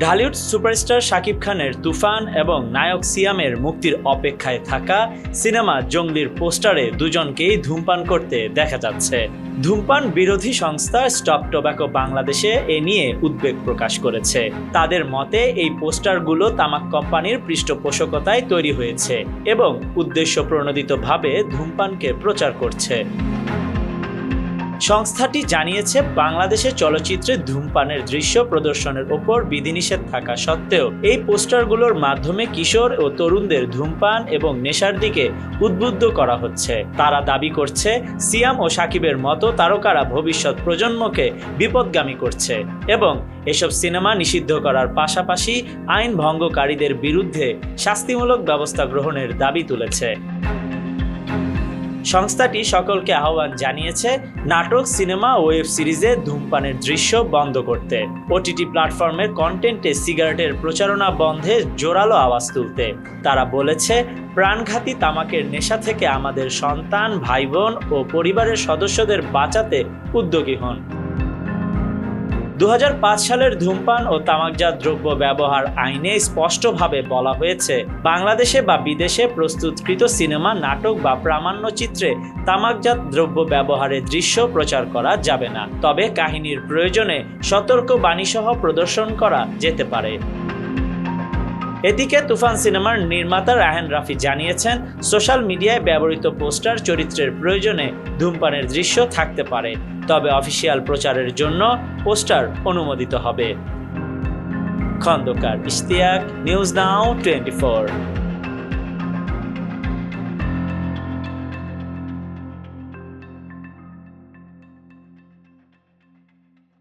Dhallywood superstar Shakib খানের তুফান এবং নায়ক সিয়ামের মুক্তির অপেক্ষায় থাকা সিনেমা জঙ্গলির পোস্টারে দুজনকেই ধূমপান করতে দেখা যাচ্ছে। ধূমপান বিরোধী সংস্থা স্টপ টোব্যাকো বাংলাদেশে এ নিয়ে উদ্বেগ প্রকাশ করেছে। তাদের মতে, এই পোস্টারগুলো তামাক কোম্পানির পৃষ্ঠপোষকতায় তৈরি হয়েছে এবং উদ্দেশ্য প্রণোদিতভাবে ধূমপানকে প্রচার করছে। সংস্থাটি জানিয়েছে বাংলাদেশে চলচ্চিত্রে ধূমপানের দৃশ্য প্রদর্শনের ওপর বিধিনিষেধ থাকা সত্ত্বেও এই পোস্টারগুলোর মাধ্যমে কিশোর ও তরুণদের ধূমপান এবং নেশার দিকে উদ্বুদ্ধ করা হচ্ছে। তারা দাবি করছে, সিয়াম ও সাকিবের মতো তারকারা ভবিষ্যৎ প্রজন্মকে বিপদগামী করছে এবং এসব সিনেমা নিষিদ্ধ করার পাশাপাশি আইন ভঙ্গকারীদের বিরুদ্ধে শাস্তিমূলক ব্যবস্থা গ্রহণের দাবি তুলেছে। সংস্থাটি সকলকে আহ্বান জানিয়েছে নাটক, সিনেমা ওয়েব সিরিজে ধূমপানের দৃশ্য বন্ধ করতে। ওটিটি প্ল্যাটফর্মের কন্টেন্টে সিগারেটের প্রচারণা বন্ধে জোরালো আওয়াজ তুলতে। তারা বলেছে, প্রাণঘাতী তামাকের নেশা থেকে আমাদের সন্তান ভাই বোন ও পরিবারের সদস্যদের বাঁচাতে উদ্যোগী হন। দু হাজার পাঁচ সালের ধূমপান ও তামাকজাত দ্রব্য ব্যবহার আইনে স্পষ্টভাবে বলা হয়েছে, বাংলাদেশে বা বিদেশে প্রস্তুতকৃত সিনেমা, নাটক বা প্রামাণ্য চিত্রে তামাকজাত দ্রব্য ব্যবহারের দৃশ্য প্রচার করা যাবে না। তবে কাহিনীর প্রয়োজনে সতর্ক বাণীসহ প্রদর্শন করা যেতে পারে। এদিকে তুফান সিনেমার নির্মাতা রাহেন রাফি জানিয়েছেন, সোশ্যাল মিডিয়ায় ব্যবহৃত পোস্টার চরিত্রের প্রয়োজনে ধূমপানের দৃশ্য থাকতে পারে, তবে অফিসিয়াল প্রচারের জন্য পোস্টার অনুমোদিত হবে। Khandakar Ishtiaq, news now twenty